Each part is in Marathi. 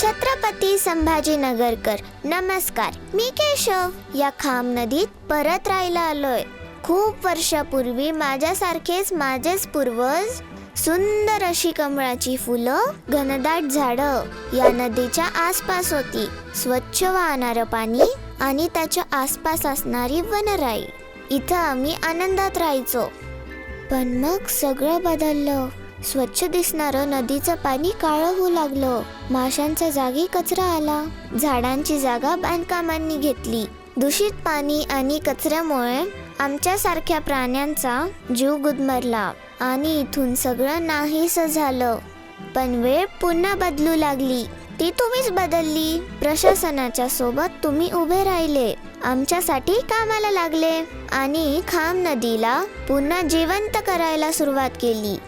छत्रपती संभाजीनगरकर नमस्कार. मी केशव या खाम नदीत परत राहायला आलोय. खूप वर्षापूर्वी माझ्यासारखेच माझेच पूर्वज सुंदर अशी कमळाची फुलं घनदाट झाडं या नदीच्या आसपास होती. स्वच्छ वाहणारं पाणी आणि त्याच्या आसपास असणारी वनराई. इथं आम्ही आनंदात राहायचो. पण मग सगळं बदललं. स्वच्छ दिसणारं नदीचं पाणी काळं होऊ लागलं. माशांच्या जागी कचरा आला. झाडांची जागा बांधकामांनी घेतली. दूषित पाणी आणि कचऱ्यामुळे आमच्यासारख्या प्राण्यांचा जीव गुदमरला आणि इथून सगळं नाहीस झालं. पण वेळ पुन्हा बदलू लागली. ती तुम्हीच बदलली. प्रशासनाच्या सोबत तुम्ही उभे राहिले. आमच्यासाठी कामाला लागले आणि खाम नदीला पुन्हा जिवंत करायला सुरुवात केली.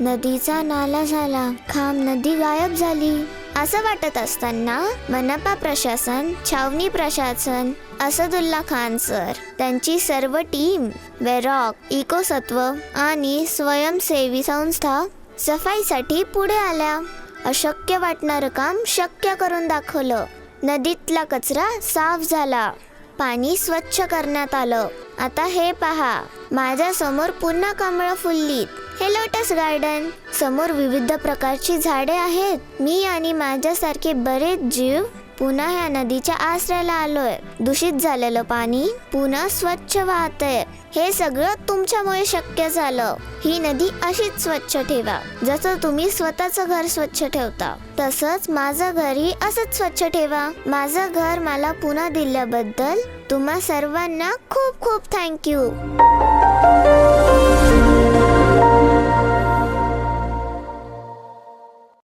नदीचा नाला झाला. खाम नदी गायब झाली. असं वाटत असताना मनपा प्रशासन छावणी प्रशासन असदुल्ला खान सर त्यांची सर्व टीम वेरॉक इकोसत्व आणि स्वयंसेवी संस्था सफाईसाठी पुढे आल्या. अशक्य वाटणारं काम शक्य करून दाखवलं. नदीतला कचरा साफ झाला. पाणी स्वच्छ करण्यात आलं. आता हे पहा. माझ्यासमोर पुन्हा कमळं फुललीत. हे लोटस गार्डन समोर विविध प्रकारची झाडे आहेत. मी आणि माझ्यासारखे बरेच जीव पुन्हा ह्या नदीच्या आसऱ्याला आलोय. दूषित झालेलं पाणी पुन्हा स्वच्छ वाहतंय. हे सगळं तुमच्यामुळे शक्य झालं. ही नदी अशीच स्वच्छ ठेवा. जसं तुम्ही स्वतःचं घर स्वच्छ ठेवता तसंच माझं घरही असंच स्वच्छ ठेवा. माझं घर मला पुन्हा दिल्याबद्दल तुम्हा सर्वांना खूप खूप थँक्यू